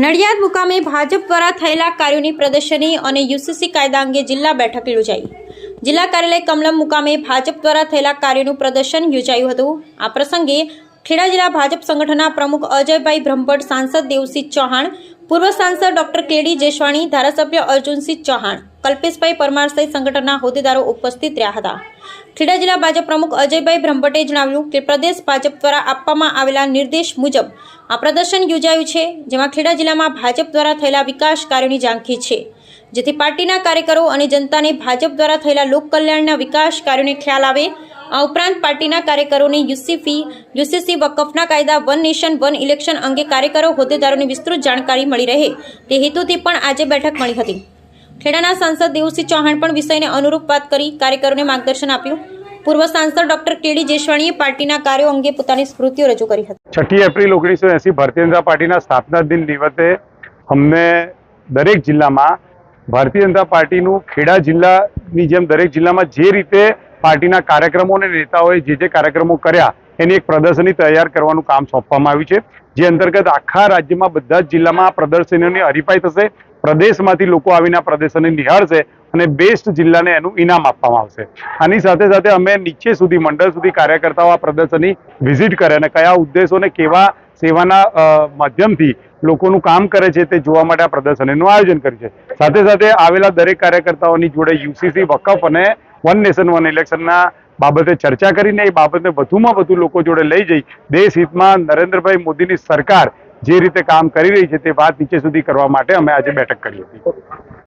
નડિયાદ મુકામે ભાજપ દ્વારા થયેલા કાર્યોની પ્રદર્શની અને યુસીસી કાયદા અંગે જિલ્લા બેઠક યોજાઈ. જિલ્લા કાર્યાલય કમલમ મુકામે ભાજપ દ્વારા થયેલા કાર્યોનું પ્રદર્શન યોજાયું હતું. આ પ્રસંગે ખેડા જિલ્લા ભાજપ સંગઠનના પ્રમુખ અજયભાઈ બ્રહ્મભટ્ટ, સાંસદ દેવસિંહ ચૌહાણ, પૂર્વ સાંસદ ડોક્ટર કેડી જેશવાણી ધારાસભ્ય અર્જુનસિંહ ચૌહાણ, કલ્પેશભાઈ પરમાર સહિત સંગઠનના હોદ્દેદારો ઉપસ્થિત રહ્યા હતા. ખેડા જિલ્લા ભાજપ પ્રમુખ અજયભાઈ બ્રહ્મભટ્ટે જણાવ્યું કે પ્રદેશ ભાજપ દ્વારા આપવામાં આવેલા નિર્દેશ મુજબ આ પ્રદર્શન યોજાયું છે, જેમાં ખેડા જિલ્લામાં ભાજપ દ્વારા થયેલા વિકાસ કાર્યોની ઝાંખી છે. જેથી પાર્ટીના કાર્યકરો અને જનતાને ભાજપ દ્વારા થયેલા લોક કલ્યાણના વિકાસ કાર્યોને ખ્યાલ આવે, આ ઉપરાંત પાર્ટીના કાર્યકરોને યુસીફી યુસીસી વકફના કાયદા, વન નેશન, વન ઇલેક્શન અંગે કાર્યકરો હોદ્દેદારોની વિસ્તૃત જાણકારી મળી રહે. તે હેતુથી પણ આજે બેઠક મળી હતી. ખેડાના સાંસદ દેવસિંહ ચૌહાણ પણ વિષયને અનુરૂપ વાત કરી કાર્યકરોને માર્ગદર્શન આપ્યું. પૂર્વ સાંસદ ડોક્ટર કેડી જેશવાણીએ પાર્ટીના કાર્યો અંગે પોતાની સ્મૃતિઓ રજૂ કરી હતી. છઠ્ઠી એપ્રિલ ઓગણીસો એસી ભારતીય જનતા પાર્ટીના સ્થાપના દિન નિમિત્તે અમને દરેક જિલ્લામાં ભારતીય જનતા પાર્ટીનું ખેડા જિલ્લાની જેમ દરેક જિલ્લામાં જે રીતે પાર્ટીના કાર્યક્રમો અને નેતાઓએ જે જે કાર્યક્રમો કર્યા, એની એક પ્રદર્શની તૈયાર કરવાનું કામ સોંપવામાં આવ્યું છે. જે અંતર્ગત આખા રાજ્યમાં બધા જ જિલ્લામાં આ પ્રદર્શનીઓની હરીફાઈ થશે. પ્રદેશમાંથી લોકો આવીને આ પ્રદર્શનને નિહાળશે અને બેસ્ટ જિલ્લાને એનું ઇનામ આપવામાં આવશે. આની સાથે સાથે અમે નીચે સુધી, મંડળ સુધી કાર્યકર્તાઓ આ પ્રદર્શનની વિઝિટ કરે અને કયા ઉદ્દેશોને કેવા સેવાના માધ્યમથી લોકોનું કામ કરે છે તે જોવા માટે આ પ્રદર્શનનું આયોજન કર્યું છે. સાથે સાથે આવેલા દરેક કાર્યકર્તાઓની જોડે યુસીસી વકફ અને વન નેશન વન ઇલેક્શનના બાબતે ચર્ચા કરીને એ બાબતને વધુમાં વધુ લોકો જોડે લઈ જઈ દેશ હિતમાં નરેન્દ્રભાઈ મોદીની સરકાર જે રીતે કામ કરી રહી છે તે વાત નીચે સુધી કરવા માટે અમે આજે બેઠક કરી હતી.